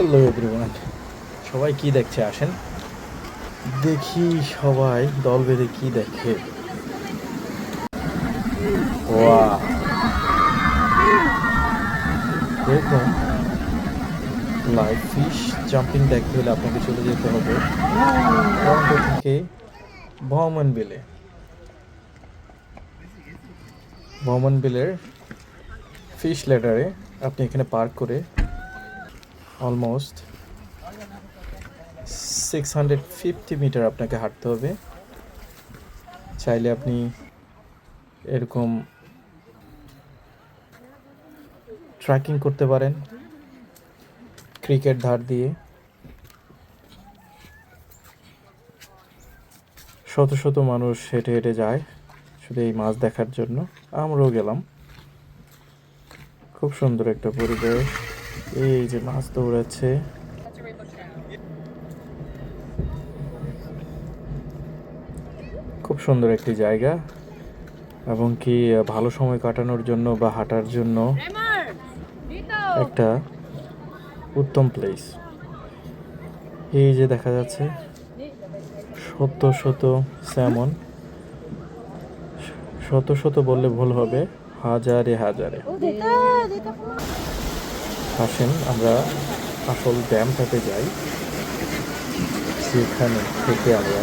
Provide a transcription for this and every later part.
Hello everyone সবাই কি দেখছে? আসেন। দেখি সবাই দল বেঁধে কি দেখে। দেখুন লাইভ ফিশ জাম্পিং দেখতে হলে আপনাকে চলে যেতে হবে। টরন্টো থেকে ভমন বিলে ভমন বিলের ফিশ লেডারে আপনি এখানে পার্ক করে almost six hundred fifty metre আপনাকে হাঁটতে হবে। চাইলে আপনি এরকম ট্রেকিং করতে পারেন। ক্রিকেট ধার দিয়ে। শত শত মানুষ হেঁটে হেঁটে যায় শুধু এই মাছ দেখার জন্য। আমরাও গেলাম। খুব সুন্দর একটা পরিবেশ। এই যে মাছ দৌড়াচ্ছে। খুব সুন্দর একটি জায়গা, এবং কি ভালো সময় কাটানোর জন্য বা হাঁটার জন্য একটা উত্তম প্লেস এই যে দেখা যাচ্ছে, শত শত স্যামন শত শত বললে ভুল হবে, হাজারে হাজারে। আসেন আমরা আসল ড্যামটাতে যাই। সেখানে থেকে আমরা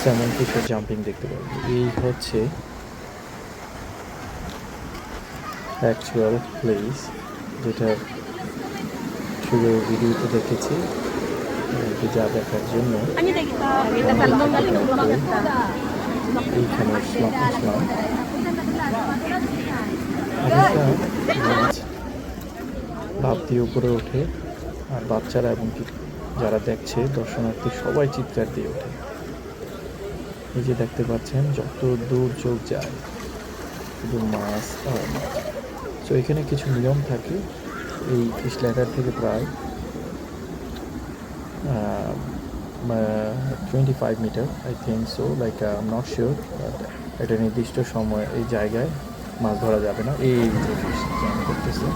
স্যামন ফিশের জাম্পিং দেখতে পাবো। এই হচ্ছে অ্যাকচুয়াল প্লেস যেটা শুধু ভিডিওতে দেখেছি। যা দেখার জন্য। এইখানে আসলাম আসলাম ভাব দিয়ে উপরে ওঠে আর বাচ্চারা এবং যারা দেখছে, দর্শনার্থী সবাই চিৎকার দিয়ে ওঠে। এই যে দেখতে পাচ্ছেন, যত দূর চোখ যায়, শুধু মাছ তো এখানে কিছু নিয়ম থাকে। এই ফিশ ল্যাডার থেকে প্রায় twenty five metre I think so like um not sure একটা নির্দিষ্ট সময়, এই জায়গায় মাছ ধরা যাবে না। এই করতেছে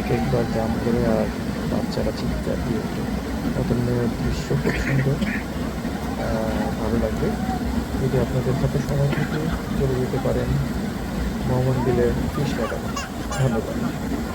এক একবার জাম করে আর বাচ্চারা চিৎকার দিয়ে ওঠে। অতনের দৃশ্য খুব সুন্দর। ভালো লাগবে। যদি আপনাদের হাতে সময় থাকে, চলে যেতে পারেন। মোহাম্মদ বিলের ল্যাডার ধন্যবাদ।